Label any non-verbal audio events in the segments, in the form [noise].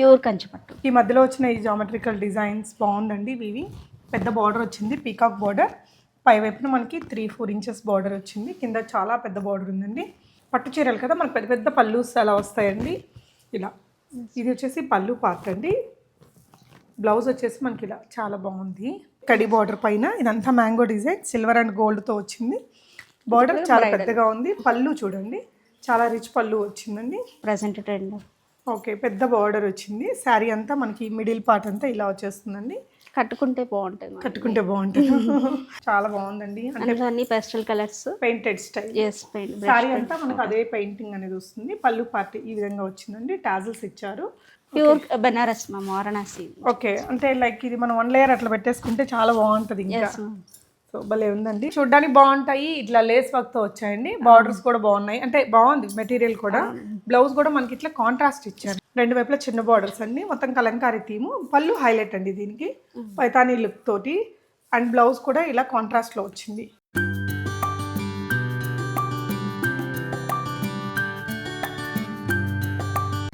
Pure కంచిపట్టు. ఈ మధ్యలో వచ్చిన ఈ జామెట్రికల్ డిజైన్స్ బాగుందండి ఇవి. పెద్ద బార్డర్ వచ్చింది పీకాక్ బార్డర్ పై వైపున మనకి త్రీ ఫోర్ ఇంచెస్ బార్డర్ వచ్చింది. కింద చాలా పెద్ద బార్డర్ ఉందండి. పట్టు చీరలు కదా మనకు పెద్ద పెద్ద పళ్ళుస్ అలా వస్తాయండి. ఇలా. ఇది వచ్చేసి పళ్ళు పార్ట్ అండి. బ్లౌజ్ వచ్చేసి మనకి ఇలా చాలా బాగుంది. కడి బార్డర్ పైన ఇదంతా మ్యాంగో డిజైన్ సిల్వర్ అండ్ గోల్డ్తో వచ్చింది. బార్డర్ చాలా పెద్దగా ఉంది. పళ్ళు చూడండి. చాలా రిచ్ పళ్ళు వచ్చిందండి. ప్రజెంట్ ట్రెండ్ ఓకే పెద్ద బార్డర్ వచ్చింది. శారీ అంతా మనకి మిడిల్ పార్ట్ అంతా ఇలా వచ్చేస్తుందండి. కట్టుకుంటే బాగుంటుంది. కట్టుకుంటే బాగుంటుంది. [laughs] చాలా బాగుందండి. అంటే అన్ని pastel colours painted style yes paint sari అంతా మనకు అదే పెయింటింగ్ అనేది వస్తుంది. పళ్ళు పార్ట్ ఈ విధంగా వచ్చిందండి. టాజిల్స్ ఇచ్చారు. Pure Banaras ma'am Varanasi. Okay అంటే లైక్ ఇది మనం వన్ లేయర్ అట్లా పెట్టేసుకుంటే చాలా బాగుంటుంది ఇంకా. సో భలే ఉందండి. చూడ్డానికి బాగుంటాయి. ఇట్లా లేస్ వర్క్తో వచ్చాయండి. బార్డర్స్ కూడా బాగున్నాయి. అంటే బాగుంది మెటీరియల్ కూడా. బ్లౌజ్ కూడా మనకి ఇట్లా కాంట్రాస్ట్ ఇచ్చారు. రెండు వైపులా చిన్న బార్డర్స్ అండి. మొత్తం కలంకారీ థీము. పళ్ళు హైలైట్ అండి దీనికి. పైతానీ లుక్ తోటి. అండ్ బ్లౌజ్ కూడా ఇలా కాంట్రాస్ట్లో వచ్చింది.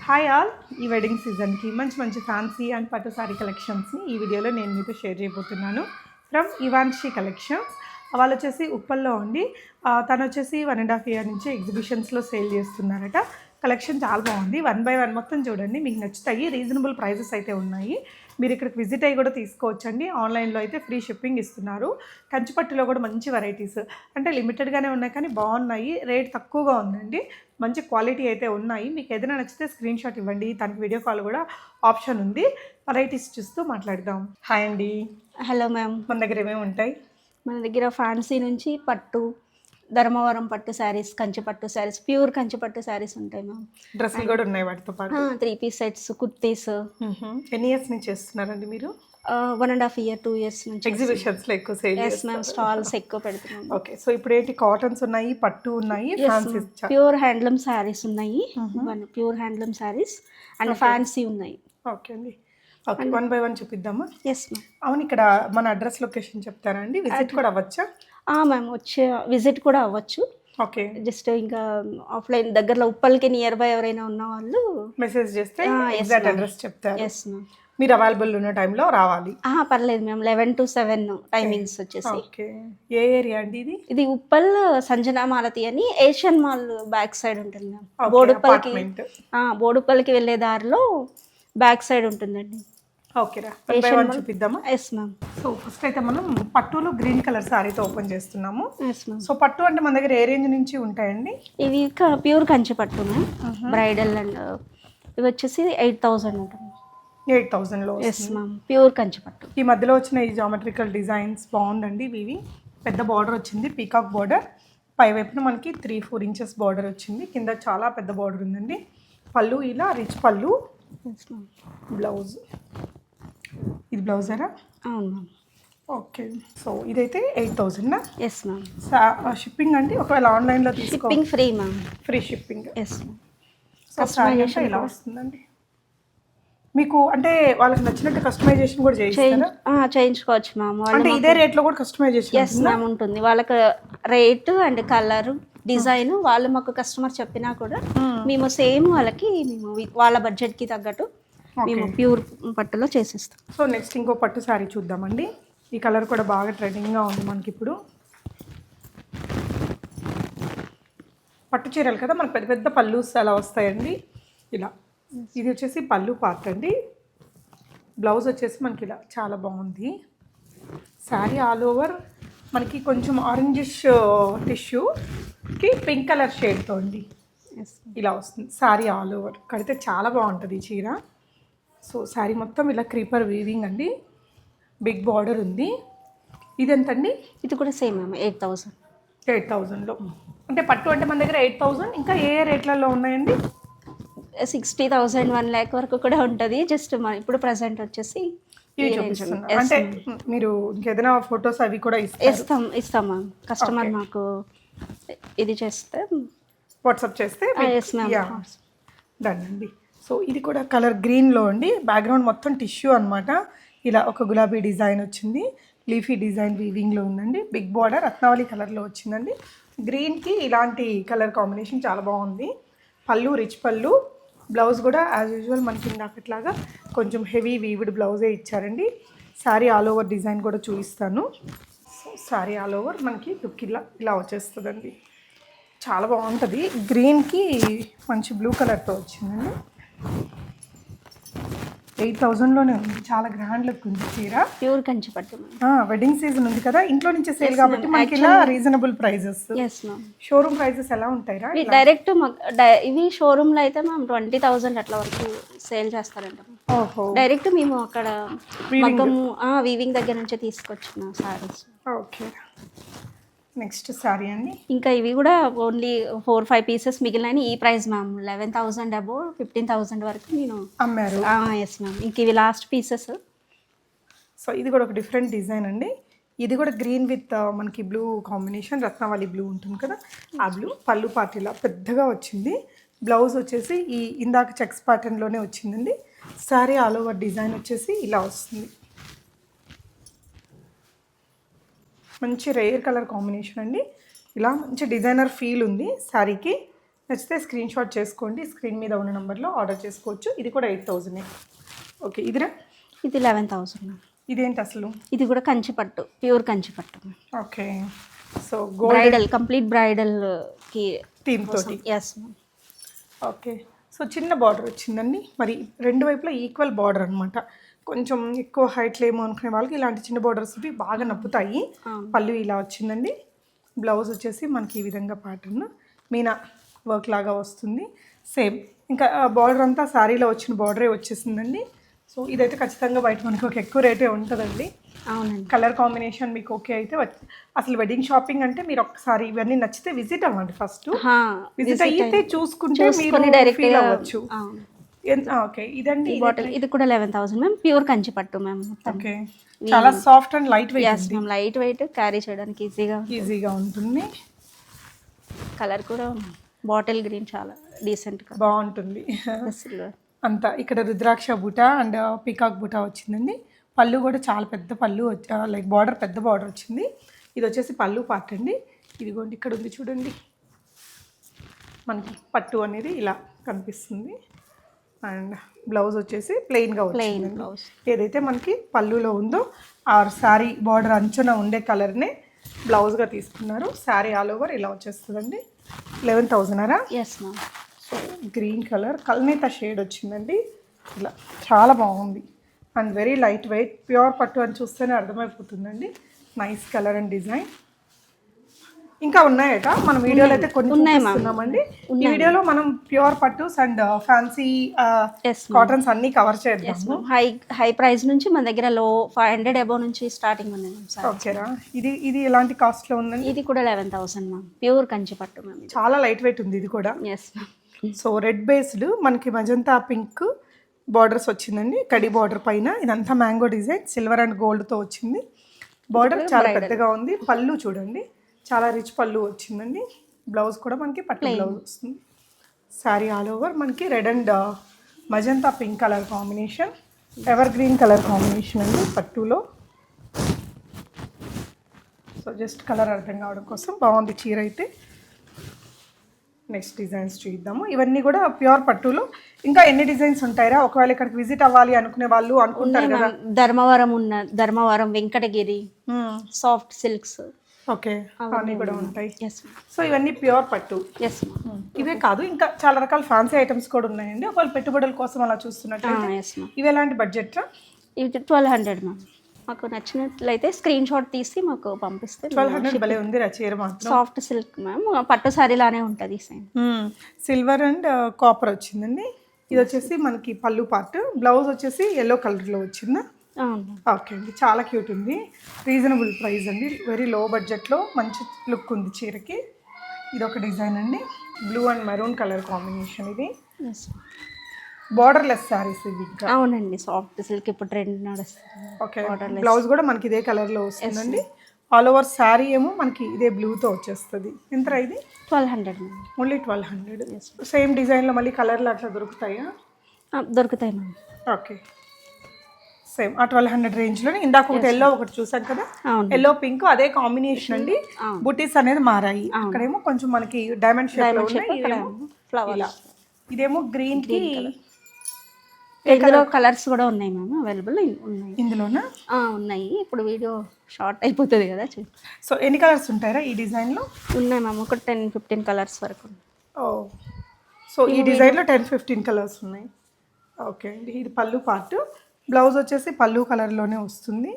హాయ్ ఆల్ ఈ వెడ్డింగ్ సీజన్కి మంచి మంచి ఫ్యాన్సీ అండ్ పట్టు సారీ కలెక్షన్స్ని ఈ వీడియోలో నేను మీతో షేర్ చేయబోతున్నాను. ఫ్రమ్ ఇవాన్షి కలెక్షన్స్ వాళ్ళు వచ్చేసి ఉప్పల్లో ఉండి తను వచ్చేసి వన్ అండ్ హాఫ్ ఇయర్ నుంచి ఎగ్జిబిషన్స్లో సేల్ చేస్తున్నారట. కలెక్షన్ చాలా బాగుంది. వన్ బై వన్ మొత్తం చూడండి మీకు నచ్చుతాయి. రీజనబుల్ ప్రైజెస్ అయితే ఉన్నాయి. మీరు ఇక్కడికి విజిట్ అయ్యి కూడా తీసుకోవచ్చండి. ఆన్లైన్లో అయితే ఫ్రీ షిప్పింగ్ ఇస్తున్నారు. కంచిపట్టులో కూడా మంచి వెరైటీస్ అంటే లిమిటెడ్గానే ఉన్నాయి కానీ బాగున్నాయి. రేట్ తక్కువగా ఉందండి. మంచి క్వాలిటీ అయితే ఉన్నాయి. మీకు ఏదైనా నచ్చితే స్క్రీన్ షాట్ ఇవ్వండి. తనకి వీడియో కాల్ కూడా ఆప్షన్ ఉంది. వెరైటీస్ చూస్తూ మాట్లాడదాం. హాయ్ అండి. హలో మ్యామ్ మన దగ్గర ఏమేమి ఉంటాయి? మన దగ్గర ఫ్యాన్సీ నుంచి పట్టు ధర్మవరం పట్టు శారీస్ కంచి పట్టు శారీస్ ప్యూర్ కంచి పట్టు శారీస్ ఉంటాయి మ్యామ్ డ్రెస్సులు కూడా ఉన్నాయి వాటితో పాటు. Three piece sets kurtis. ఎన్ని ఇయర్స్ నుంచి చేస్తున్నారండి మీరు? One and half year two years నుంచి ఎగ్జిబిషన్స్లో ఎక్కువ సేల్ ఎస్ మ్యామ్ స్టాల్స్ ఎక్కువ పెడుతున్నాం ఓకే సో ఇప్పుడు ఏంటి కాటన్స్ ఉన్నాయి పట్టు ఉన్నాయి ప్యూర్ హ్యాండ్లూమ్ శారీస్ ఉన్నాయి. Pure handloom saris and fancy ఉన్నాయి. ఓకే అండి. ఓకే వన్ బై వన్ చూపిద్దామా? ఎస్ మ్యామ్ అవును ఇక్కడ మన అడ్రస్ లొకేషన్ చెప్తారా అండి? విజిట్ కూడా అవ్వచ్చా? మ్యామ్ వచ్చే విజిట్ కూడా అవ్వచ్చు. ఓకే జస్ట్ ఇంకా ఆఫ్లైన్ దగ్గరలో ఉప్పల్కి నియర్ బై ఎవరైనా ఉన్న వాళ్ళు మెసేజ్ చేస్తే ఎగ్జాక్ట్. అడ్రస్ చెప్తారు. ఎస్ మ్యామ్ మీరు అవైలబుల్ ఉన్న టైంలో రావాలి. పర్లేదు ma'am eleven to seven timings వచ్చేసి ఓకే ఏ ఏరియా అండి ఇది? ఇది ఉప్పల్ సంజనా మాలతి అని ఏషియన్ మాల్ బ్యాక్ సైడ్ ఉంటుంది మ్యామ్ బోడుప్పల్కి బోడుప్పల్కి వెళ్ళే దారిలో బ్యాక్ సైడ్ ఉంటుందండి. ఓకే రా. వన్ బై వన్ చూపిద్దామా? ఎస్ మ్యామ్ సో ఫస్ట్ అయితే మనం పట్టులో గ్రీన్ కలర్ సారీతో ఓపెన్ చేస్తున్నాము. సో పట్టు అంటే మన దగ్గర ఏ రేంజ్ నుంచి ఉంటాయండి? ఇవి ప్యూర్ కంచి పట్టు మ్యామ్ బ్రైడల్ అండ్ ఇవి వచ్చేసి ఎయిట్ థౌజండ్ ఉంటుంది ఎయిట్ థౌజండ్లో ఎస్ మ్యామ్ ప్యూర్ కంచి పట్టు. ఈ మధ్యలో వచ్చిన ఈ జామెట్రికల్ డిజైన్స్ బాగుందండి ఇవి. పెద్ద బార్డర్ వచ్చింది పీకాక్ బార్డర్ పై వైపున మనకి త్రీ ఫోర్ ఇంచెస్ బార్డర్ వచ్చింది. కింద చాలా పెద్ద బార్డర్ ఉందండి. పళ్ళు ఇలా రిచ్ పళ్ళు. బ్లౌజ్ ఇది బ్లౌజరా? అవును మ్యామ్. ఓకే. సో ఇదైతే eight thousand yes ma'am. Shipping అండి ఒకవేళ ఆన్లైన్లో shipping free ma'am. Free shipping yes ma'am. So sari ఇలా వస్తుందండి? మీకు అంటే వాళ్ళకి నచ్చినట్టు కస్టమైజేషన్ కూడా చేయిస్తారా? చేయించుకోవచ్చు మ్యామ్. అంటే ఇదే రేట్లో కూడా కస్టమైజేషన్ ఎస్ మ్యామ్ ఉంటుంది. వాళ్ళకి రేటు అండ్ కలర్ డిజైన్ వాళ్ళు మాకు కస్టమర్ చెప్పినా కూడా మేము. సేమ్ వాళ్ళకి మేము వాళ్ళ బడ్జెట్కి తగ్గట్టు మేము ప్యూర్ పట్టులో చేసిస్తాం. సో నెక్స్ట్ ఇంకో పట్టు శారీ చూద్దామండి. ఈ కలర్ కూడా బాగా ట్రెండింగ్గా ఉంది మనకి ఇప్పుడు పట్టు చీరలు కదా మనకు పెద్ద పెద్ద పళ్ళుస్ అలా వస్తాయండి. ఇలా. ఇది వచ్చేసి పళ్ళు పార్ట్ అండి. బ్లౌజ్ వచ్చేసి మనకి ఇలా చాలా బాగుంది. శారీ ఆల్ ఓవర్ మనకి కొంచెం ఆరెంజిష్ టిష్యూకి పింక్ కలర్ షేడ్తో అండి. ఇలా వస్తుంది. Sari all over. కడితే చాలా బాగుంటుంది ఈ చీర. సో శారీ మొత్తం ఇలా క్రీపర్ వీవింగ్ అండి. బిగ్ బార్డర్ ఉంది. ఇది ఎంతండి ఇది కూడా same ma'am eight thousand eight థౌజండ్లో అంటే పట్టు అంటే మన దగ్గర ఎయిట్ థౌజండ్ ఇంకా ఏ రేట్లలో ఉన్నాయండి? సిక్స్టీ థౌసండ్ వన్ ల్యాక్ వరకు కూడా ఉంటుంది. జస్ట్ ఇప్పుడు ప్రజెంట్ వచ్చేసి ఇవి చూపిస్తున్నా. అంటే. మీరు ఇంకేదైనా ఫొటోస్ అవి కూడా ఇస్తాం ఇస్తాం మ్యామ్ కస్టమర్ మాకు ఇది చేస్తే వాట్సాప్ చేస్తే డన్ అండి. సో ఇది కూడా కలర్ గ్రీన్లో అండి బ్యాక్గ్రౌండ్ మొత్తం టిష్యూ అనమాట ఇలా ఒక గులాబీ డిజైన్ వచ్చింది. లీఫీ డిజైన్ వీవింగ్లో ఉందండి. బిగ్ బార్డర్ రత్నావళి కలర్లో వచ్చిందండి. గ్రీన్కి ఇలాంటి కలర్ కాంబినేషన్ చాలా బాగుంది. పళ్ళు రిచ్ పళ్ళు. బ్లౌజ్ కూడా యాజ్ యూజువల్ మనకి ఇందాకట్లాగా కొంచెం హెవీ వీవిడ్ బ్లౌజే ఇచ్చారండి. శారీ ఆల్ ఓవర్ డిజైన్ కూడా చూపిస్తాను. సో శారీ ఆల్ ఓవర్ మనకి లుక్ ఇలా ఇలా వచ్చేస్తుందండి. చాలా బాగుంటుంది. గ్రీన్కి మంచి బ్లూ కలర్తో వచ్చిందండి. ఎయిట్ థౌజండ్లోనే ఉంది. చాలా గ్రాండ్ లుక్ ఉంది చీర. ప్యూర్ కంచి పట్టు వెడ్డింగ్ సీజన్ ఉంది కదా. ఇంట్లో నుంచే సేల్ కాబట్టి మనకి ఇలా రీజనబుల్ ప్రైజెస్ షోరూమ్ ప్రైజెస్ ఎలా ఉంటాయిరా డైరెక్ట్ ఇవి షోరూమ్లో అయితే మేము ట్వంటీ థౌజండ్ అట్లా వరకు సేల్ చేస్తారంట డైరెక్ట్ మేము అక్కడ మగ్గము వీవింగ్ దగ్గర నుంచే తీసుకొచ్చిన సారీస్ ఓకే. నెక్స్ట్ శారీ అండి. ఇంకా ఇవి కూడా ఓన్లీ ఫోర్ ఫైవ్ పీసెస్ మిగిలిన ఈ price ma'am eleven thousand above fifteen thousand వరకు నేను అమ్మారు. ఎస్ మ్యామ్ ఇంక ఇవి లాస్ట్ పీసెస్ సో ఇది కూడా ఒక డిఫరెంట్ డిజైన్ అండి. ఇది కూడా గ్రీన్ విత్ మనకి బ్లూ కాంబినేషన్ రత్నవాలి బ్లూ ఉంటుంది కదా? ఆ బ్లూ పళ్ళు పార్టీలా పెద్దగా వచ్చింది. బ్లౌజ్ వచ్చేసి ఈ ఇందాక చెక్స్ ప్యాటర్న్లోనే వచ్చిందండి. శారీ ఆల్ ఓవర్ డిజైన్ వచ్చేసి ఇలా వస్తుంది. మంచి రేర్ కలర్ కాంబినేషన్ అండి. ఇలా మంచి డిజైనర్ ఫీల్ ఉంది శారీకి నచ్చితే స్క్రీన్ షాట్ చేసుకోండి. స్క్రీన్ మీద ఉన్న నెంబర్లో ఆర్డర్ చేసుకోవచ్చు. ఇది కూడా ఎయిట్ థౌజండ్ ఓకే ఇదిరా? ఇది లెవెన్ థౌసండ్ ఇదేంటి అసలు? ఇది కూడా కంచి పట్టు ప్యూర్ కంచి పట్టు ఓకే సో బ్రైడల్ కంప్లీట్ బ్రైడల్కి థీమ్ తోటి. ఎస్ ఓకే సో చిన్న బార్డర్ వచ్చిందండి. మరి రెండు వైపులా ఈక్వల్ బార్డర్ అనమాట కొంచెం ఎక్కువ హైట్ లేమో అనుకునే వాళ్ళకి ఇలాంటి చిన్న బార్డర్స్ ఇవి బాగా నప్పుతాయి. పళ్ళు ఇలా వచ్చిందండి. బ్లౌజ్ వచ్చేసి మనకి ఈ విధంగా ప్యాటర్న్ మీనా వర్క్ లాగా వస్తుంది. సేమ్ ఇంకా బార్డర్ అంతా శారీలో వచ్చిన బార్డరే వచ్చేసిందండి. సో ఇదైతే ఖచ్చితంగా బయట మనకి ఒక ఎక్కువ రేటే ఉంటుందండి. అవునండి. కలర్ కాంబినేషన్ మీకు ఓకే అయితే అసలు వెడ్డింగ్ షాపింగ్ అంటే మీరు ఒక్కసారి ఇవన్నీ నచ్చితే విజిట్ అవ్వండి ఫస్ట్ విజిట్ అయితే చూసుకుంటే మీరు ఫీల్ అవ్వచ్చు. ఓకే. ఇదండి ఈ బాటిల్ ఇది కూడా eleven thousand ma'am pure Kanchi పట్టు మ్యామ్ ఓకే. చాలా soft and light weight ma'am light weight carry చేయడానికి ఈజీగా ఈజీగా ఉంటుంది. కలర్ కూడా బాటిల్ గ్రీన్ చాలా డీసెంట్గా బాగుంటుంది. అంతా ఇక్కడ రుద్రాక్ష బుట అండ్ పీకాక్ బుట వచ్చిందండి. పళ్ళు కూడా చాలా పెద్ద పళ్ళు లైక్ బార్డర్ పెద్ద బార్డర్ వచ్చింది. ఇది వచ్చేసి పళ్ళు పార్ట్ అండి. ఇదిగోండి ఇక్కడ ఉంది చూడండి. మనకి పట్టు అనేది ఇలా కనిపిస్తుంది. అండ్ బ్లౌజ్ వచ్చేసి ప్లెయిన్గా ప్లెయిన్ వచ్చింది బ్లౌజ్ ఏదైతే మనకి పళ్ళులో ఉందో ఆ శారీ బార్డర్ అంచున ఉండే కలర్నే బ్లౌజ్గా తీసుకున్నారు. శారీ ఆల్ ఓవర్ ఇలా వచ్చేస్తుందండి. Eleven థౌజండరా yes ma'am so green colour. కల్నేత shade వచ్చిందండి. ఇలా చాలా బాగుంది. And very light weight pure పట్టు అని చూస్తేనే అర్థమైపోతుందండి. నైస్ కలర్ అండ్ డిజైన్ ఇంకా ఉన్నాయట. మన వీడియోలో అయితే కొన్ని ఉన్నాయి, ma'am. చూపిస్తున్నామండి. ఈ వీడియోలో మనం ప్యూర్ పట్టుస్ అండ్ ఫ్యాన్సీ కాటన్స్ అన్ని కవర్ చేద్దాం హై హై ప్రైస్ నుంచి మన దగ్గర లో ఫైవ్ హండ్రెడ్ అబౌవ్ నుంచి స్టార్టింగ్ ఉంది ఓకేరా ఇది ఇది ఎలాంటి కాస్ట్లో ఉందండి? ఇది కూడా eleven thousand ma'am pure Kanchi పట్టు మ్యామ్ చాలా లైట్ వెయిట్ ఉంది ఇది కూడా. Yes ma'am so red based మనకి మజంతా పింక్ బార్డర్స్ వచ్చిందండి. కడి బార్డర్ పైన. ఇదంతా మ్యాంగో డిజైన్ సిల్వర్ అండ్ గోల్డ్తో వచ్చింది. బార్డర్ చాలా పెద్దగా ఉంది. పళ్ళు చూడండి. చాలా రిచ్ పళ్ళు వచ్చిందండి. బ్లౌజ్ కూడా మనకి పట్టు బ్లౌజ్ వస్తుంది. శారీ ఆల్ ఓవర్ మనకి red and magenta pink colour combination evergreen colour combination అండి పట్టులో. సో జస్ట్ కలర్ అర్థం కావడం కోసం బాగుంది చీర అయితే. నెక్స్ట్ డిజైన్స్ చూద్దాము. ఇవన్నీ కూడా ప్యూర్ పట్టులో. ఇంకా ఎన్ని డిజైన్స్ ఉంటాయిరా? ఒకవేళ ఇక్కడికి విజిట్ అవ్వాలి అనుకునే వాళ్ళు అనుకుంటారు కదా. ధర్మవరం ఉన్న Dharmavaram Venkatagiri soft silks okay. అవన్నీ కూడా ఉంటాయి. ఎస్ సో ఇవన్నీ ప్యూర్ పట్టు. ఎస్ ఇవే కాదు ఇంకా చాలా రకాల ఫ్యాన్సీ ఐటమ్స్ కూడా ఉన్నాయండి. ఒకవేళ పెట్టుబడుల కోసం అలా చూస్తున్నట్టు ఎస్ మ్యామ్ ఇవి ఎలాంటి బడ్జెట్ ఇది ట్వెల్వ్ హండ్రెడ్ మ్యామ్ మాకు నచ్చినట్లయితే స్క్రీన్ షాట్ తీసి మాకు పంపిస్తే ట్వెల్వ్ హండ్రెడ్ భలే ఉంది రా చీర మాత్రం. సాఫ్ట్ సిల్క్ మ్యామ్ పట్టు సారీ లానే ఉంటుంది సిల్వర్ అండ్ కాపర్ వచ్చిందండి. ఇది వచ్చేసి మనకి పళ్ళు పార్ట్ బ్లౌజ్ వచ్చేసి ఎల్లో కలర్లో వచ్చిందా? ఓకే అండి. చాలా క్యూట్ ఉంది. రీజనబుల్ ప్రైస్ అండి. వెరీ లో బడ్జెట్లో మంచి లుక్ ఉంది చీరకి. ఇది ఒక డిజైన్ అండి. Blue and maroon colour combination ఇది. బార్డర్లెస్ శారీస్ ఇవి ఇంకా. అవునండి. సాఫ్ట్ సిల్క్ ఇప్పుడు ట్రెండ్ నడుస్తుంది. ఓకే. బ్లౌజ్ కూడా మనకి ఇదే కలర్లో వస్తుందండి. ఆల్ ఓవర్ శారీ ఏమో మనకి ఇదే బ్లూతో వచ్చేస్తుంది. ఎంత ఇది? Twelve hundred only twelve hundred same డిజైన్లో మళ్ళీ కలర్లు అట్లా దొరుకుతాయా? దొరుకుతాయి మ్యామ్ ఓకే. సేమ్. ఆ ట్వెల్వ్ హండ్రెడ్ రేంజ్లోనే ఇందాక ఒకటి ఎల్లో ఒకటి చూసాం కదా? ఎల్లో పింక్ అదే కాంబినేషన్ అండి. బుటీస్ అనేది మారాయి. అక్కడేమో కొంచెం మనకి డైమండ్ షేప్లో ఫ్లవర్ ఇదేమో గ్రీన్కి ఇందులో కలర్స్ కూడా ఉన్నాయి మ్యామ్ అవైలబుల్ ఉన్నాయి. ఇందులోనా? ఉన్నాయి. ఇప్పుడు వీడియో షార్ట్ అయిపోతుంది కదా చూ- సో ఎన్ని కలర్స్ ఉంటాయరా ఈ డిజైన్లో ఉన్నాయి మ్యామ్ ఒక టెన్ ఫిఫ్టీన్ కలర్స్ వరకు. ఓ. సో ఈ డిజైన్లో టెన్ ఫిఫ్టీన్ కలర్స్ ఉన్నాయి. ఓకే. అండి ఇది పళ్ళు పార్ట్ బ్లౌజ్ వచ్చేసి పళ్ళు కలర్లోనే వస్తుంది.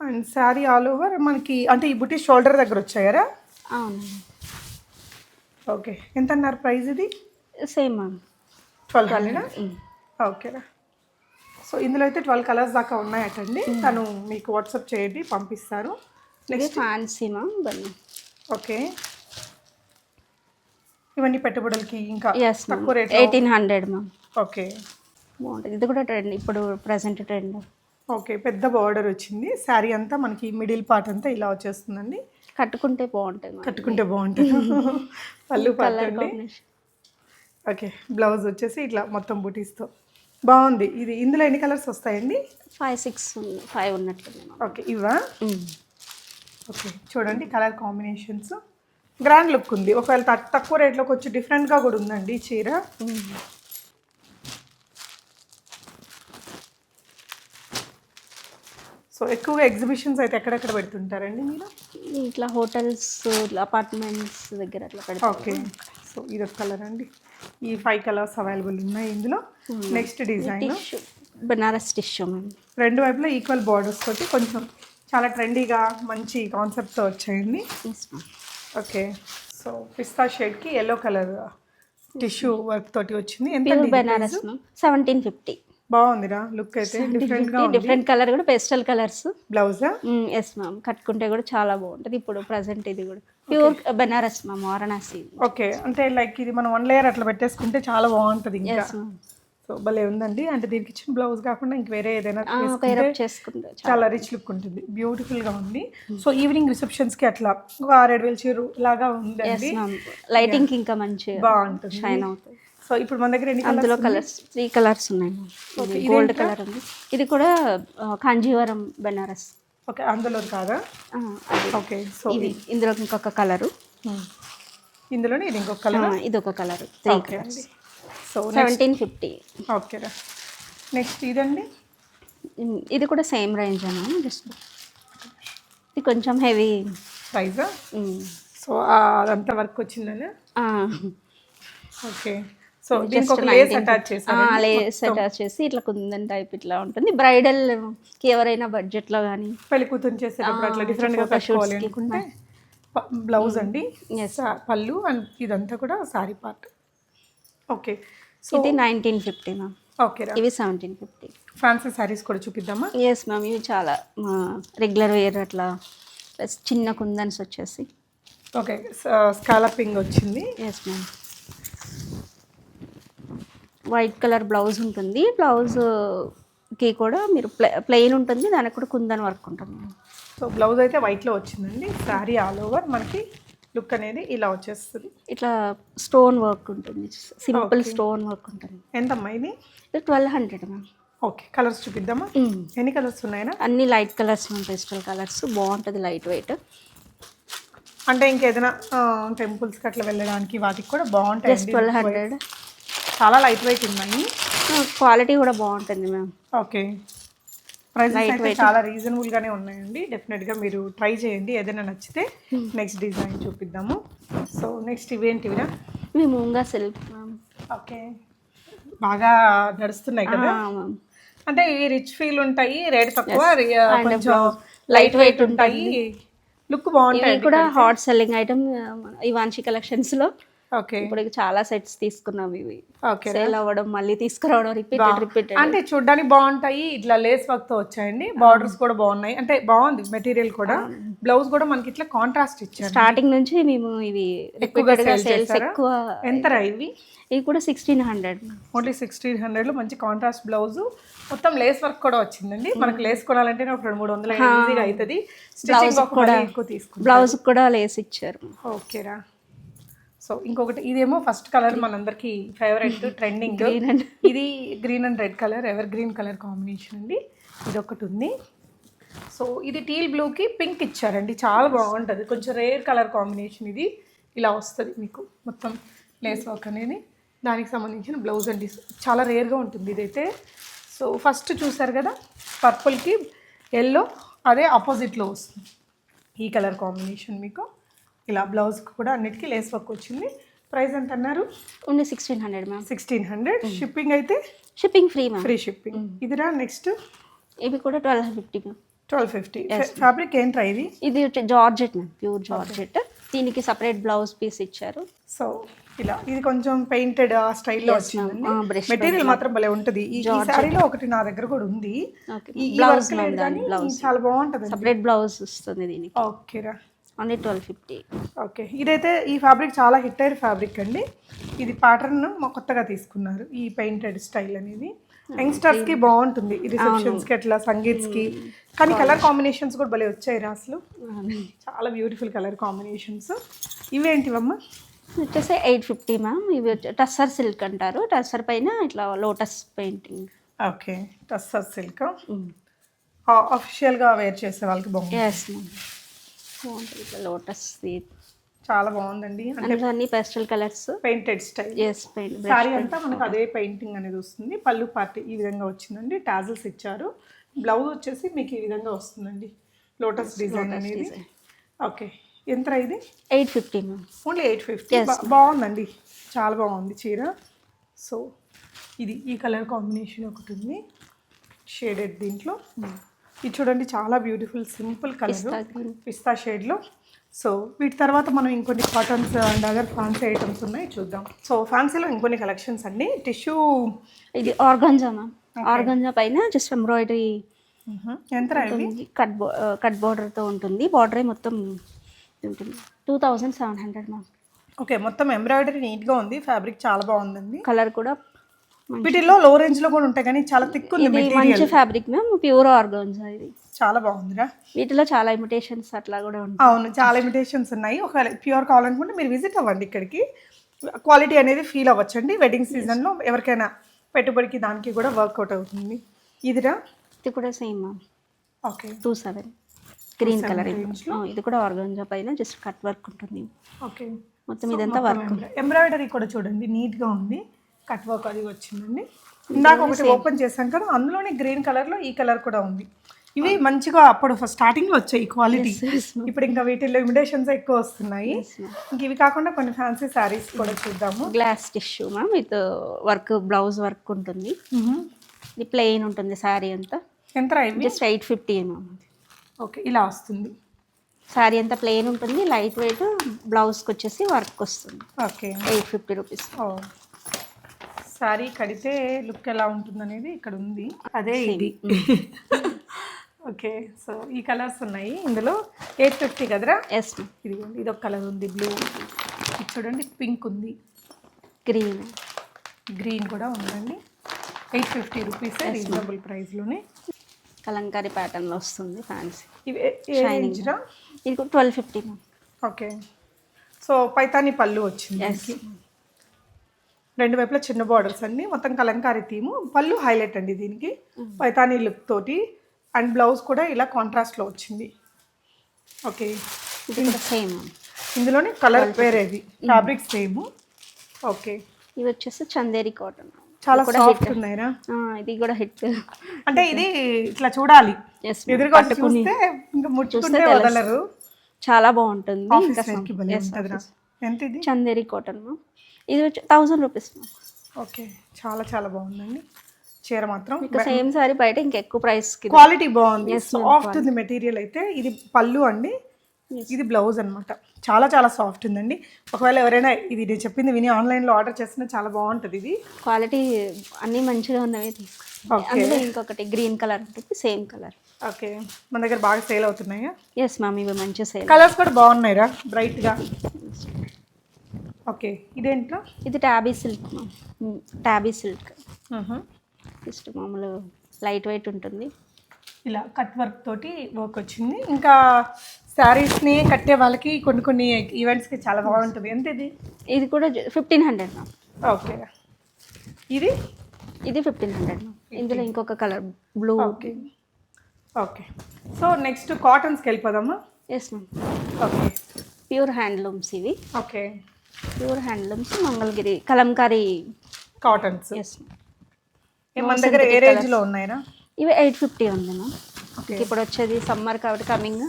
అండ్ శారీ ఆల్ ఓవర్ మనకి అంటే ఈ బుట్టి షోల్డర్ దగ్గర వచ్చాయరా? అవునండి ఓకే ఎంత అన్నారు ప్రైస్ ఇది? సేమ్ మ్యామ్ ట్వెల్వ్ హండ్రెడా ఓకేరా సో ఇందులో అయితే ట్వెల్వ్ కలర్స్ దాకా ఉన్నాయటండి. తను మీకు వాట్సాప్ చేయండి పంపిస్తారు. ఇది ఫ్యాన్సీ మ్యామ్ బన్నీ. ఓకే ఇవన్నీ పెట్టుబడులకి ఇంకా తక్కువ rate eighteen hundred ma'am okay బాగుంటుంది. ఇది కూడా ట్రెండ్ ఇప్పుడు ప్రజెంట్ ట్రెండ్. ఓకే పెద్ద బార్డర్ వచ్చింది. శారీ అంతా మనకి మిడిల్ పార్ట్ అంతా ఇలా వచ్చేస్తుందండి. కట్టుకుంటే బాగుంటుంది కట్టుకుంటే బాగుంటుంది. [laughs] పళ్ళు కలర్ ఓకే బ్లౌజ్ వచ్చేసి ఇట్లా మొత్తం బుటీస్తో. బాగుంది. ఇది ఇందులో ఎన్ని కలర్స్ వస్తాయండి? Five six five ma'am okay ఇవా ఓకే చూడండి కలర్ కాంబినేషన్స్. గ్రాండ్ లుక్ ఉంది. ఒకవేళ తక్- తక్కువ రేట్లో కొంచెం డిఫరెంట్గా కూడా ఉందండి చీర. సో ఎక్కువగా ఎగ్జిబిషన్స్ అయితే ఎక్కడెక్కడ పెడుతుంటారండి మీరు? ఇట్లా హోటల్స్ అపార్ట్మెంట్స్ దగ్గర అట్లా పెడతాం ఓకే. సో ఇది ఒక కలర్ అండి. ఈ ఫైవ్ కలర్స్ అవైలబుల్ ఉన్నాయి ఇందులో. Next design Banaras tissue ma'am రెండు వైపులా ఈక్వల్ బార్డర్స్ తోటి కొంచెం చాలా ట్రెండీగా మంచి కాన్సెప్ట్తో వచ్చాయండి. ఓకే. సో పిస్తా షేడ్కి ఎల్లో కలర్ టిష్యూ వర్క్ తోటి వచ్చింది. ఎంత బనారస్ సెవెంటీన్ ఫిఫ్టీ బాగుందిరా. లుక్ అయితే డిఫరెంట్గా ఉంది. డిఫరెంట్ కలర్ కూడా పేస్టల్ కలర్స్ బ్లౌజా ఎస్ మ్యామ్ కట్టుకుంటే కూడా చాలా బాగుంటుంది. ఇప్పుడు ప్రజెంట్ ఇది కూడా. Pure Banaras ma'am Varanasi okay అంటే లైక్ ఇది మనం వన్ లేయర్ అట్లా పెట్టేసుకుంటే చాలా బాగుంటుంది ఇంకా. సో భలే ఉందండి. అంటే దీనికి ఇచ్చిన బ్లౌజ్ కాకుండా ఇంక వేరే ఏదైనా చేసుకుంటే చాలా రిచ్ లుక్ ఉంటుంది. బ్యూటిఫుల్గా ఉంది. సో ఈవినింగ్ రిసెప్షన్స్కి అట్లా ఆరేడు వేలు చీర లాగా ఉందండి. లైటింగ్ ఇంకా మంచిగా బాగుంటుంది. షైన్ అవుతుంది. సో ఇప్పుడు మన దగ్గర ఎన్ని అందులో కలర్స్ త్రీ కలర్స్ ఉన్నాయి. గోల్డ్ కలర్ ఉంది. ఇది కూడా కాంజీవరం బెనారస్. ఓకే అందులో కాదా? ఓకే సో ఇది ఇందులో ఇంకొక కలరు ఇందులోనే ఇది ఇంకొక కలర్ ఇది ఒక colour three okay colours so seventeen fifty ఓకేరా నెక్స్ట్ ఇదండి? ఇది కూడా సేమ్ రేంజ్ అన్న జస్ట్ ఇది కొంచెం హెవీ ప్రైజా సో అదంతా వర్క్ వచ్చిందని? ఓకే సో లేస్ అటాచ్ చేసి ఇట్లా కుందన్ టైప్ ఇట్లా ఉంటుంది. బ్రైడల్కి ఎవరైనా బడ్జెట్లో కానీ పెళ్ళి కూతురు చేసేటప్పుడు అట్లా డిఫరెంట్గా కట్టుకోవాలి బ్లౌజ్ అండి సా- పళ్ళు అండ్ ఇదంతా కూడా సారీ పార్ట్. ఓకే సో ఇది నైన్టీన్ ఫిఫ్టీ మ్యామ్ ఓకే ఇవి సెవెంటీన్ ఫిఫ్టీ ఫ్యాన్సీ సారీస్ కూడా చూపిద్దామా? ఎస్ మ్యామ్ ఇవి చాలా రెగ్యులర్ వేర్ అట్లా. ప్లస్ చిన్న కుందన్స్ వచ్చేసి. ఓకే స్కాలపింగ్ వచ్చింది. Yes ma'am white colour blouse ఉంటుంది. బ్లౌజ్కి కూడా మీరు ప్లే ప్లెయిన్ ఉంటుంది. దానికి కూడా కుందన్ వర్క్ ఉంటుంది. సో బ్లౌజ్ అయితే వైట్లో వచ్చిందండి. Sari all over. మనకి లుక్ అనేది ఇలా వచ్చేస్తుంది. ఇట్లా స్టోన్ వర్క్ ఉంటుంది. సింపుల్ స్టోన్ వర్క్ ఉంటుంది. ఎంతమ్మా ఇది? ఇది twelve hundred ma'am. Okay. Colours చూపిద్దామా? ఎన్ని కలర్స్ ఉన్నాయనా? అన్ని లైట్ కలర్స్ పేస్టల్ కలర్స్. బాగుంటుంది లైట్ వెయిట్. అంటే ఇంకేదైనా టెంపుల్స్కి అట్లా వెళ్ళడానికి వాటికి కూడా బాగుంటాయి ట్వెల్వ్ హండ్రెడ్ చాలా లైట్ వెయిట్ ఉన్నాయి. క్వాలిటీ కూడా బాగుంటుంది మ్యామ్ ఓకే ప్రైస్ అయితే చాలా రీజనబుల్ గానే ఉన్నాయండి. డెఫినెట్గా మీరు ట్రై చేయండి. ఏదైనా నచ్చితే నెక్స్ట్ డిజైన్ చూపిద్దాము. సో నెక్స్ట్ ఇవేంటివిరా ఇవి మూంగా సిల్క్ ఓకే బాగా నడుస్తున్నాయి కదా? అంటే ఇవి రిచ్ ఫీల్ ఉంటాయి రేట్ తక్కువ లైట్ వెయిట్ ఉంటాయి. లుక్ బాగుంటాయి కూడా హాట్ సెల్లింగ్ ఐటమ్ ఇవాన్షి కలెక్షన్స్లో. ఓకే ఇప్పుడు చాలా సెట్స్ తీసుకున్నాం ఇవి. ఓకే సేల్ అవ్వడం మళ్ళీ తీసుకురావడం రిపీటెడ్ రిపీటెడ్ అంటే చూడ్డానికి బాగుంటాయి ఇట్లా లేస్ వర్క్తో వచ్చాయండి. బార్డర్స్ కూడా బాగున్నాయి. అంటే బాగుంది మెటీరియల్ కూడా. బ్లౌజ్ కూడా మనకి ఇట్లా కాంట్రాస్ట్ ఇచ్చారు. స్టార్టింగ్ నుంచి మేము ఇవి రిపీటెడ్గా సేల్స్ ఎక్కువ ఎంతరా ఇవి? ఇవి కూడా సిక్స్టీన్ హండ్రెడ్ ఓన్లీ సిక్స్టీన్ హండ్రెడ్లో మంచి కాంట్రాస్ట్ బ్లౌజ్ మొత్తం లేస్ వర్క్ కూడా వచ్చిందండి. మనకు లేస్ కొనాలంటే ఒక రెండు మూడు వందలు ఈజీగా అవుతుంది. ఎక్కువ తీసుకుంటాం బ్లౌజ్ కూడా లేస్ ఇచ్చారు. ఓకేరా సో ఇంకొకటి ఇదేమో ఫస్ట్ కలర్ మనందరికి ఫేవరెట్ ట్రెండింగ్ ఇది green and red colour evergreen colour combination అండి. ఇది ఒకటి ఉంది. సో ఇది టీల్ బ్లూకి పింక్ ఇచ్చారండి. చాలా బాగుంటుంది. కొంచెం రేర్ కలర్ కాంబినేషన్ ఇది. ఇలా వస్తుంది మీకు. మొత్తం లేస్ వర్క్ అనేది. దానికి సంబంధించిన బ్లౌజ్ అండి చాలా రేర్గా ఉంటుంది ఇదైతే. సో ఫస్ట్ చూసారు కదా? పర్పుల్కి ఎల్లో అదే ఆపోజిట్లో వస్తుంది. ఈ కలర్ కాంబినేషన్ మీకు. ఇలా బ్లౌజ్కి కూడా అన్నిటికీ లేస్ వర్క్ వచ్చింది. ప్రైస్ ఎంత అన్నారు? Only sixteen hundred ma'am sixteen hundred shipping అయితే? Shipping free ma'am free shipping ఇదిరా నెక్స్ట్ ఇవి కూడా twelve fifty ma'am twelve fifty fabric ఏంట్రా ఇది? ఇది జార్జెట్ మ్యామ్ ప్యూర్ జార్జెట్ దీనికి సపరేట్ బ్లౌజ్ పీస్ ఇచ్చారు. సో ఇలా. ఇది కొంచెం పెయింటెడ్ ఆ స్టైల్లో brush మెటీరియల్ మాత్రం భలే ఉంటుంది. ఈ శారీలో ఒకటి నా దగ్గర కూడా ఉంది. బ్లౌజ్ బ్లౌజ్ బ్లౌజ్ చాలా బాగుంటుంది సపరేట్ బ్లౌజ్ వస్తుంది దీనికి. ఓకేరా ఓన్లీ ట్వెల్వ్ ఫిఫ్టీ. ఓకే. ఇదైతే ఈ ఫ్యాబ్రిక్ చాలా హిట్ అయిన ఫ్యాబ్రిక్ అండి. ఇది ప్యాటర్న్ కొత్తగా తీసుకున్నారు ఈ పెయింటెడ్ స్టైల్ అనేది. యంగ్స్టర్స్కి బాగుంటుంది రిసెప్షన్స్కి అట్లా సంగీత్స్కి కానీ కలర్ కాంబినేషన్స్ కూడా భలే వచ్చాయి రా అసలు చాలా బ్యూటిఫుల్ కలర్ కాంబినేషన్స్ ఇవేంటివమ్మా వచ్చేసి ఎయిట్ ఫిఫ్టీ మ్యామ్. ఇవి టస్సర్ సిల్క్ అంటారు. టస్సర్ పైన ఇట్లా lotus painting. Okay. Tussar silk. అఫిషియల్గా wear చేసే వాళ్ళకి బాగుంది ఎస్ మ్యామ్ బాగుంటుంది ఇట్లా లోటస్ చాలా బాగుందండి. అంటే అన్ని pastel colours painted style yes paint sari అంతా మనకు అదే పెయింటింగ్ అనేది వస్తుంది. పళ్ళు పార్టీ ఈ విధంగా వచ్చిందండి. టాజిల్స్ ఇచ్చారు. బ్లౌజ్ వచ్చేసి మీకు ఈ విధంగా వస్తుందండి. లోటస్ డిజైన్ అనేది. ఓకే ఎంత ఇది? Eight fifty only eight fifty బాగుందండి. చాలా బాగుంది చీర. సో ఇది ఈ కలర్ కాంబినేషన్ ఒకటి ఉంది. షేడెడ్ దీంట్లో. ఇది చూడండి చాలా బ్యూటిఫుల్ సింపుల్ కలర్ పిస్తా షేడ్లో సో వీటి తర్వాత మనం ఇంకొన్ని cottons and other fancy items ఉన్నాయి చూద్దాం. సో ఫ్యాన్సీలో ఇంకొన్ని కలెక్షన్స్ అండి. టిష్యూ ఇది ఆర్గంజా మ్యామ్ ఆర్గంజా పైన జస్ట్ ఎంబ్రాయిడరీ ఎంత ఇవి కట్ బో కట్ బార్డర్తో ఉంటుంది. బార్డరే మొత్తం ఉంటుంది. Two thousand seven hundred ma'am okay మొత్తం ఎంబ్రాయిడరీ నీట్గా ఉంది. ఫ్యాబ్రిక్ చాలా బాగుందండి. కలర్ కూడా వీటిల్లో లో రేంజ్లో కూడా ఉంటాయి కానీ చాలా థిక్ ఉంది ఇది మంచి ఫ్యాబ్రిక్ మ్యామ్ ప్యూర్ ఆర్గంజా ఇది. చాలా బాగుందిరా. వీటిలో చాలా ఇమిటేషన్స్ అట్లా కూడా ఉంటాయి. అవును చాలా ఇమిటేషన్స్ ఉన్నాయి. ఒకవేళ ప్యూర్ కావాలనుకుంటే మీరు విజిట్ అవ్వండి ఇక్కడికి. క్వాలిటీ అనేది ఫీల్ అవ్వచ్చండి. వెడ్డింగ్ సీజన్లో ఎవరికైనా పెట్టుబడికి దానికి కూడా వర్కౌట్ అవుతుంది. ఇదిరా? ఇది కూడా same ma'am okay two seven green colour ఇది. కూడా ఆర్గంజా పైన జస్ట్ కట్ వర్క్ ఉంటుంది. ఓకే మొత్తం ఇదంతా వర్క్ ఎంబ్రాయిడరీ కూడా చూడండి నీట్గా ఉంది. కట్ వర్క్ అది వచ్చిందండి. ఇందాక ఒకటి ఓపెన్ చేశాం కదా అందులోనే గ్రీన్ కలర్లో ఈ కలర్ కూడా ఉంది. ఇవి మంచిగా అప్పుడు స్టార్టింగ్లో వచ్చాయి క్వాలిటీ ఇప్పుడు ఇంకా వీటిల్లో ఇమిటేషన్స్ ఎక్కువ వస్తున్నాయి. ఇంక ఇవి కాకుండా కొన్ని ఫ్యాన్సీ శారీస్ కూడా చూద్దాము. Glass tissue ma'am with work blouse work ఉంటుంది. ఇది ప్లెయిన్ ఉంటుంది శారీ అంతా. ఎంత just eight fifty ma'am okay ఇలా వస్తుంది. శారీ అంతా ప్లెయిన్ ఉంటుంది. లైట్ వెయిట్ బ్లౌజ్కి వచ్చేసి వర్క్ వస్తుంది. Okay. Eight fifty rupees sari కడితే లుక్ ఎలా ఉంటుంది అనేది ఇక్కడ ఉంది. అదే ఇది. [laughs] ఓకే సో ఈ కలర్స్ ఉన్నాయి. ఇందులో ఎయిట్ ఫిఫ్టీ కదరా? ఎస్ ఇది ఇది ఒక కలర్ ఉంది బ్లూ. చూడండి పింక్ ఉంది. గ్రీన్ గ్రీన్ కూడా ఉందండి. ఎయిట్ ఫిఫ్టీ రూపీస్ రీజనబుల్ ప్రైస్లోనే కలంకారీ ప్యాటర్న్లో వస్తుంది ఫ్యాన్సీ ఇవి ఇది twelve fifty okay. So Paithani పళ్ళు వచ్చింది రెండు వైపులా చిన్న బార్డర్స్ అండి మొత్తం కలంకారీ థీము. పళ్ళు హైలైట్ అండి దీనికి. పైతానీ లుక్ తోటి. అండ్ బ్లౌజ్ కూడా ఇలా కాంట్రాస్ట్లో వచ్చింది. ఓకే. ఇది సేమ్ ఇందులోనే కలర్ వేరేది ఫ్యాబ్రిక్ సేమ్ ఓకే. ఇవి వచ్చేసి చందేరి కాటన్ చాలా సాఫ్ట్ ఉన్నాయిరా ఇది కూడా హిట్ అంటే ఇది ఇట్లా చూడాలి. ఎదురుగా చూస్తే ఇంకా ముట్టుకుంటే వదలరు. చాలా బాగుంటుంది. ఎంత ఇది చందేరి కాటన్ ఇది వచ్చి థౌజండ్ రూపీస్ మ్యామ్ ఓకే చాలా చాలా బాగుందండి. చీర మాత్రం సేమ్ సారీ బయట ఇంకా ఎక్కువ ప్రైస్కి క్వాలిటీ బాగుంది. సాఫ్ట్ ఉంది మెటీరియల్ అయితే. ఇది పళ్ళు అండి. ఇది బ్లౌజ్ అన్నమాట. చాలా చాలా సాఫ్ట్ ఉందండి. ఒకవేళ ఎవరైనా ఇది నేను చెప్పింది విని ఆన్లైన్లో ఆర్డర్ చేసినా చాలా బాగుంటుంది ఇది. క్వాలిటీ అన్నీ మంచిగా ఉన్నవి అందులో ఇంకొకటి గ్రీన్ కలర్ ఉంటుంది సేమ్ కలర్ ఓకే మన దగ్గర బాగా సేల్ అవుతున్నాయా? ఎస్ మ్యామ్ ఇవి మంచి సేల్ కలర్స్ కూడా బాగున్నాయిరా బ్రైట్గా ఓకే. ఇదేంటో ఇది tabby silk ma'am tabby silk just మామూలు లైట్ వెయిట్ ఉంటుంది. ఇలా కట్ వర్క్ తోటి వర్క్ వచ్చింది. ఇంకా శారీస్ని కట్టే వాళ్ళకి కొన్ని కొన్ని ఈవెంట్స్కి చాలా బాగుంటుంది. ఎంత ఇది? ఇది కూడా ఫిఫ్టీన్ హండ్రెడ్ మ్యామ్ ఓకే. ఇది? ఇది ఫిఫ్టీన్ హండ్రెడ్ మ్యామ్ ఇందులో ఇంకొక colour blue okay. Okay. So next కాటన్స్కి వెళ్ళిపోదామా? Yes ma'am okay. Pure handlooms ఇవి. Okay. Pure handlooms Mangalagiri Kalamkari. Cottons yes మన దగ్గర ఏ రేంజ్లో ఉన్నాయిరా? ఇవి ఎయిట్ ఫిఫ్టీ ఉంది మ్యామ్ ఇప్పుడు వచ్చేది సమ్మర్ కాబట్టి కమింగ్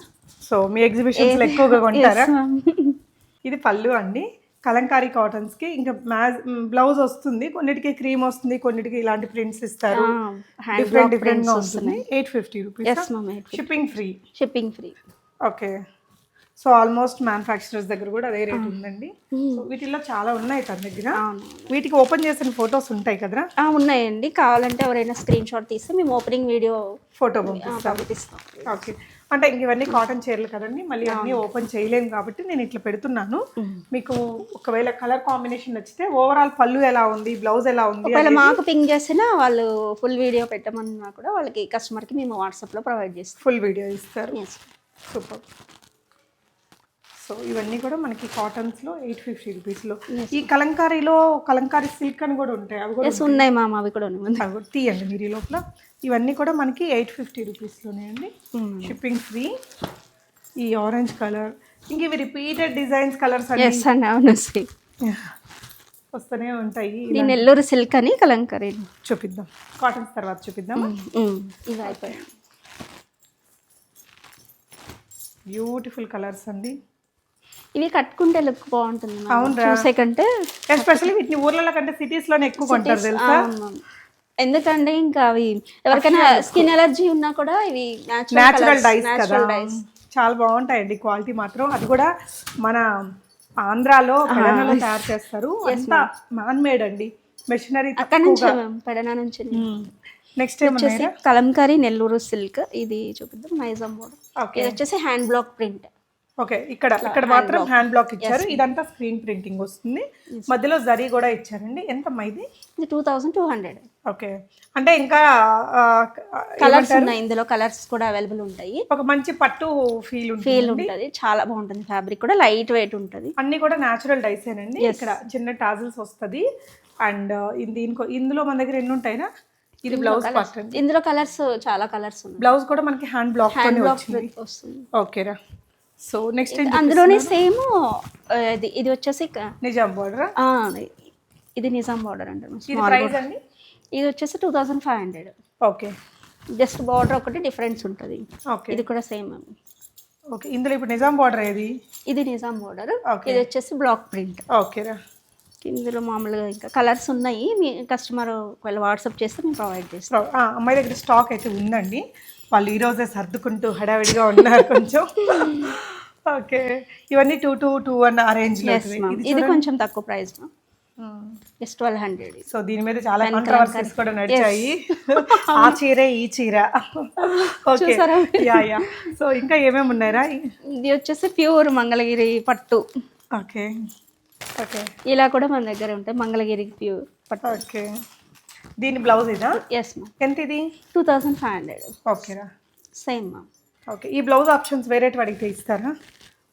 సో మీ ఎగ్జిబిషన్స్లో ఎక్కువగా కొంటారా? ఇది పళ్ళు అండి. కలంకారీ కాటన్స్కి ఇంకా మ్యాజ్ బ్లౌజ్ వస్తుంది కొన్నిటికి క్రీమ్ వస్తుంది కొన్నిటికి ఇలాంటి ప్రింట్స్ ఇస్తారు. డిఫరెంట్ డిఫరెంట్గా ఉంటుంది. Eight fifty rupees shipping free shipping free okay so almost manufacturers దగ్గర కూడా అదే రేట్ ఉందండి. సో వీటిల్లో చాలా ఉన్నాయి తన దగ్గర. వీటికి ఓపెన్ చేసిన ఫొటోస్ ఉంటాయి కదరా? ఉన్నాయండి. కావాలంటే ఎవరైనా స్క్రీన్ షాట్ తీస్తే మేము ఓపెనింగ్ వీడియో ఫోటో పంపిస్తాం. ఓకే అంటే ఇంక ఇవన్నీ కాటన్ చీరలు కదండి. మళ్ళీ అన్నీ ఓపెన్ చేయలేము కాబట్టి నేను ఇట్లా పెడుతున్నాను. మీకు ఒకవేళ కలర్ కాంబినేషన్ నచ్చితే ఓవరాల్ పళ్ళు ఎలా ఉంది బ్లౌజ్ ఎలా ఉంది ఒకవేళ మాకు పింగ్ చేసినా వాళ్ళు ఫుల్ వీడియో పెట్టమన్నా కూడా వాళ్ళకి కస్టమర్కి మేము వాట్సాప్లో ప్రొవైడ్ చేస్తాం. ఫుల్ వీడియో ఇస్తారు. సూపర్ సో ఇవన్నీ కూడా మనకి కాటన్స్లో ఎయిట్ ఫిఫ్టీ రూపీస్లో. ఈ కలంకారీలో కలంకారీ సిల్క్ అని కూడా ఉంటాయి. అవి కూడా ఉన్నాయి మామ అవి కూడా ఉన్నాయి. అవి కూడా తీయండి మీరు ఈ లోపల. ఇవన్నీ కూడా మనకి ఎయిట్ ఫిఫ్టీ రూపీస్లోనే అండి. షిప్పింగ్ ఫ్రీ ఈ ఆరెంజ్ కలర్ ఇంక ఇవి రిపీటెడ్ డిజైన్స్ కలర్స్ అండి అవును. వస్తూనే ఉంటాయి. నెల్లూరు సిల్క్ అని కలంకరీ. చూపిద్దాం. కాటన్స్ తర్వాత చూపిద్దాం ఇవి అయిపోయాయి. బ్యూటిఫుల్ కలర్స్ అండి. ఇవి కట్టుకుంటే లుక్ బాగుంటుంది. చూసే కంటే ఎస్పెషల్లీ వీటిని ఊర్లలో కంటే సిటీస్లోనే ఎక్కువ కొంటారు తెలుసా? అవును. ఎందుకంటే ఇంకా అవి ఎవరికైనా స్కిన్ ఎలర్జీ ఉన్నా కూడా ఇవి న్యాచురల్ డైస్ కదా. చాలా బాగుంటాయండి క్వాలిటీ మాత్రం. అది కూడా మన ఆంధ్రాలో పెడనలో తయారు చేస్తారు. అంతా మ్యాన్ మేడ్ అండి. మెషినరీ అక్కడ నుంచి పెడనా నుంచి నెక్స్ట్ వచ్చేసి కలంకారీ నెల్లూరు సిల్క్ ఇది చూపిద్దాం నైజాం బోర్డర్ ఓకే ఇది వచ్చేసి హ్యాండ్ బ్లాక్ ప్రింట్ ఓకే ఇక్కడ ఇక్కడ మాత్రం హ్యాండ్ బ్లాక్ ఇచ్చారు. ఇదంతా స్క్రీన్ ప్రింటింగ్ వస్తుంది. మధ్యలో జరీ కూడా ఇచ్చారండి. ఎంత ఇది? ఇది two thousand two hundred okay. అంటే ఇంకా కలర్స్ ఉన్నాయి. ఇందులో కలర్స్ కూడా అవైలబుల్ ఉంటాయి. ఒక మంచి పట్టు ఫీల్ ఫీల్ ఉంటుంది. చాలా బాగుంటుంది ఫ్యాబ్రిక్ కూడా. లైట్ వెయిట్ ఉంటుంది. అన్ని కూడా న్యాచురల్ డైసేనండి ఇక్కడ చిన్న టాజిల్స్ వస్తుంది. అండ్ దీనికో ఇందులో మన దగ్గర ఎన్ని ఉంటాయినా? ఇది బ్లౌజ్ ఇందులో కలర్స్ చాలా కలర్స్ బ్లౌజ్ కూడా మనకి హ్యాండ్ బ్లాక్ హ్యాండ్ బ్లాక్ వస్తుంది. ఓకేరా. సో నెక్స్ట్ అందులోనే సేమ్ ఇది ఇది వచ్చేసి నిజాం బార్డర్ ఇది నిజాం బార్డర్ అంటారు ఇది ప్రైస్ అండి? ఇది వచ్చేసి two thousand five hundred okay just border ఒకటి డిఫరెన్స్ ఉంటుంది. ఓకే ఇది కూడా సేమ్ ఓకే ఇందులో ఇప్పుడు నిజాం బార్డర్ ఏది? ఇది నిజాం బార్డర్. ఇది వచ్చేసి బ్లాక్ ప్రింట్ ఓకేరా ఇందులో మామూలుగా ఇంకా కలర్స్ ఉన్నాయి. మీ కస్టమర్ ఒకవేళ వాట్సాప్ చేస్తే మేము ప్రొవైడ్ చేస్తాం. అమ్మాయి దగ్గర స్టాక్ అయితే ఉందండి. వాళ్ళు ఈ రోజే సర్దుకుంటూ హడావిడిగా ఉన్నారు కొంచెం. ఓకే. ఇవన్నీ టూ టూ టూ అండ్ ఆ రేంజ్లో ఎస్ మ్యామ్ ఇది కొంచెం తక్కువ price just twelve hundred so దీని మీద చాలా కాంట్రవర్సీస్ కూడా నడిచాయి. ఆ చీరే ఈ చీర. ఓకే. చూసారా? Yeah yeah. సో ఇంకా ఏమేమి ఉన్నాయరా? ఇది వచ్చేసి ప్యూర్ మంగళగిరి పట్టు. Okay okay. ఇలా కూడా మన దగ్గర ఉంటాయి. మంగళగిరి ప్యూర్ పట్టు. ఓకే. దీని బ్లౌజ్ ఇదా? ఎస్ మ్యామ్ ఎంత ఇది టూ థౌసండ్ ఫైవ్ హండ్రెడ్. ఓకేరా సేమ్ మ్యామ్ ఓకే. ఈ బ్లౌజ్ ఆప్షన్స్ వేరేటి అడిగితే ఇస్తారా?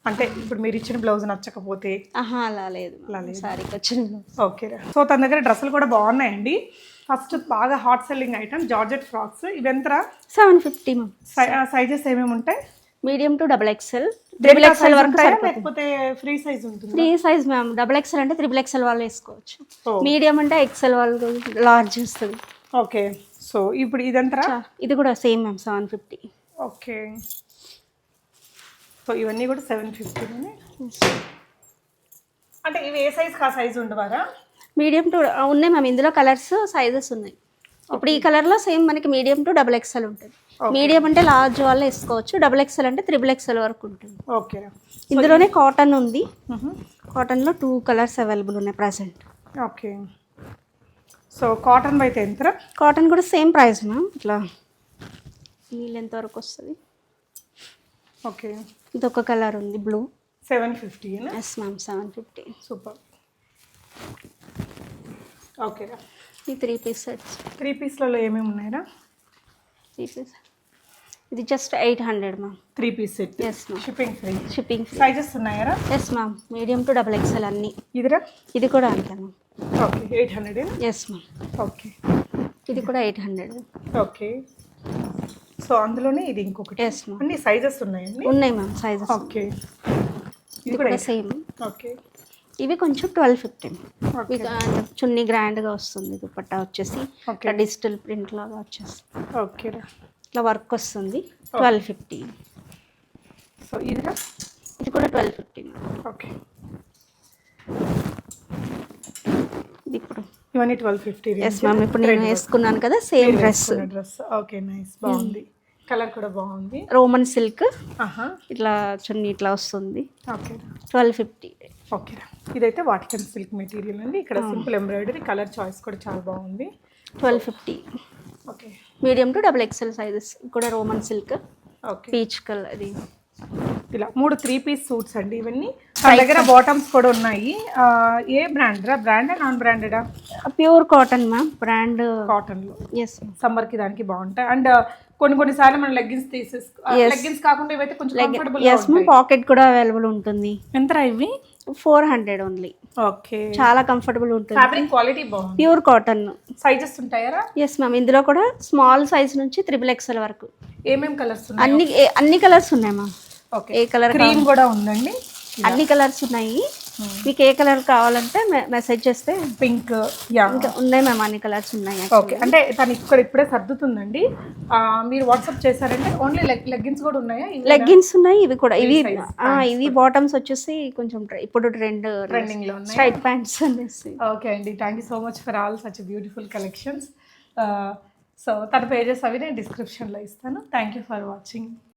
అంటే ఇప్పుడు మీరు ఇచ్చిన బ్లౌజ్ నచ్చకపోతే? ఆహా అలా లేదు సారీకి వచ్చిన ఓకేరా సో తన దగ్గర డ్రెస్సులు కూడా బాగున్నాయండి. ఫస్ట్ బాగా hot selling item georgette frocks. ఇవెంతరా seven fifty ma'am sizes ఏమేమి ఉంటాయి? Medium to double XL. Triple XL వరకు లేకపోతే ఫ్రీ సైజ్ ఉంటుంది? Three size ma'am. Double XL అంటే త్రిపుల్ ఎక్స్ఎల్ వాళ్ళు వేసుకోవచ్చు. మీడియం అంటే ఎక్స్ఎల్ వాళ్ళు లార్జ్ వస్తుంది. ఓకే. సో ఇప్పుడు ఇదంతరా? చా- ఇది కూడా same ma'am seven fifty. Okay. So ఇవన్నీ కూడా సెవెన్ ఫిఫ్టీలోనే అంటే ఇవి ఏ సైజ్ కా సైజ్ ఉండవారా? మీడియం టు ఉన్నాయి మ్యామ్. ఇందులో కలర్స్ సైజెస్ ఉన్నాయి. ఇప్పుడు ఈ కలర్లో సేమ్ మనకి మీడియం టు డబుల్ ఎక్స్ఎల్ ఉంటుంది. మీడియం అంటే లార్జ్ వాళ్ళు వేసుకోవచ్చు డబుల్ ఎక్స్ఎల్ అంటే త్రిబుల్ ఎక్స్ఎల్ వరకు ఉంటుంది. ఓకే ఇందులోనే కాటన్ ఉంది. కాటన్లో టూ కలర్స్ అవైలబుల్ ఉన్నాయి ప్రజెంట్ ఓకే సో కాటన్ అయితే ఎంతరా కాటన్ కూడా సేమ్ ప్రైస్ మ్యామ్ ఇట్లా. నీళ్ళు ఎంత వరకు వస్తుంది? ఓకే ఇది ఒక కలర్ ఉంది blue seven fifty yes ma'am seven fifty super ఓకేరా ఈ త్రీ పీస్ సెట్స్ త్రీ పీస్లలో ఏమేమి ఉన్నాయరా? త్రీ పీస్ ఇది just eight hundred ma'am three piece set yes ma'am shipping free shipping free sizes ఉన్నాయరా yes ma'am medium to double XL అన్నీ. ఇదిరా? ఇది కూడా అంతే ma'am okay eight hundred yes ma'am okay ఇది కూడా ఎయిట్ హండ్రెడ్ ఓకే సో అందులోనే ఇది ఇంకొకటి. ఎస్ మ్యామ్ అన్ని సైజెస్ ఉన్నాయండి ఉన్నాయి మ్యామ్ సైజెస్ ఓకే ఇది కూడా సేమ్ ఓకే ఇవి కొంచెం ట్వెల్వ్ ఫిఫ్టీన్ చున్నీ గ్రాండ్గా వస్తుంది దుపట్టా వచ్చేసి. డిజిటల్ ప్రింట్ లాగా వచ్చేస్తుంది. ఓకే ఇట్లా వర్క్ వస్తుంది. ట్వెల్వ్ ఫిఫ్టీ సో ఇదిగా ఇది కూడా ట్వెల్వ్ ఫిఫ్టీన్. ఓకే. ఇది ఇప్పుడు. ఇవన్నీ ట్వెల్వ్ ఫిఫ్టీ ఎస్ మ్యామ్ ఇప్పుడు నేను వేసుకున్నాను కదా same dress dress okay nice బాగుంది. కలర్ కూడా బాగుంది. Roman silk. ఇట్లా చున్నీ ఇట్లా వస్తుంది. ఓకే. Twelve fifty. ఓకే. ఇదైతే వాటికన్ సిల్క్ మెటీరియల్ అండి. ఇక్కడ సింపుల్ ఎంబ్రాయిడరీ కలర్ చాయిస్ కూడా చాలా బాగుంది. Twelve fifty. Okay. Medium to double XL sizes కూడా Roman silk okay. Peach colour అది. ఇలా మూడు త్రీ పీస్ సూట్స్ అండి ఇవన్నీ. మన దగ్గర బాటమ్స్ కూడా ఉన్నాయి. ఏ బ్రాండ్ రా? బ్రాండా నాన్ బ్రాండెడా ప్యూర్ కాటన్ మ్యామ్ బ్రాండ్. కాటన్లో. ఎస్ సమ్మర్కి దానికి బాగుంటాయి. అండ్ కొన్ని కొన్ని సార్లు మనం లెగ్గిన్స్ తీసేసి లెగ్గిన్స్ కాకుండా ఇవైతే కొంచెం కంఫర్టబుల్ ఎస్ మ్యామ్ పాకెట్ కూడా అవైలబుల్ ఉంటుంది. ఎంత ఇవి? Four hundred only okay. చాలా కంఫర్టబుల్ ఉంటుంది. ఫ్యాబ్రిక్ క్వాలిటీ బాగుంది. ప్యూర్ కాటన్ సైజెస్ ఉంటాయా? ఎస్ మ్యామ్ ఇందులో కూడా స్మాల్ సైజ్ నుంచి త్రిబుల్ ఎక్స్ఎల్ వరకు. ఏమేం కలర్స్ ఉన్నాయి? అన్ని అన్ని కలర్స్ ఉన్నాయి మ్యామ్ ఓకే. ఏ కలర్ క్రీమ్ కూడా ఉందండి. అన్ని కలర్స్ ఉన్నాయి. మీకు ఏ కలర్ కావాలంటే మెసేజ్ చేస్తే పింక్ ఇంకా ఉన్నాయి మ్యామ్ అన్ని కలర్స్ ఉన్నాయి ఓకే అంటే తను ఇక్కడ ఇప్పుడే సర్దుతుందండి. మీరు వాట్సాప్ చేశారంటే ఓన్లీ లెగ్ లెగ్గిన్స్ కూడా ఉన్నాయా? లెగ్గిన్స్ ఉన్నాయి ఇవి కూడా. ఇవి ఇవి బాటమ్స్ వచ్చేసి కొంచెం ఇప్పుడు ట్రెండ్ ట్రెండింగ్లో ఉన్నాయి? స్ట్రైట్ ప్యాంట్స్ అనేసి. ఓకే అండి. Thank you so much for all such beautiful collections so తన పేజెస్ అవి నేను డిస్క్రిప్షన్లో ఇస్తాను. Thank you for watching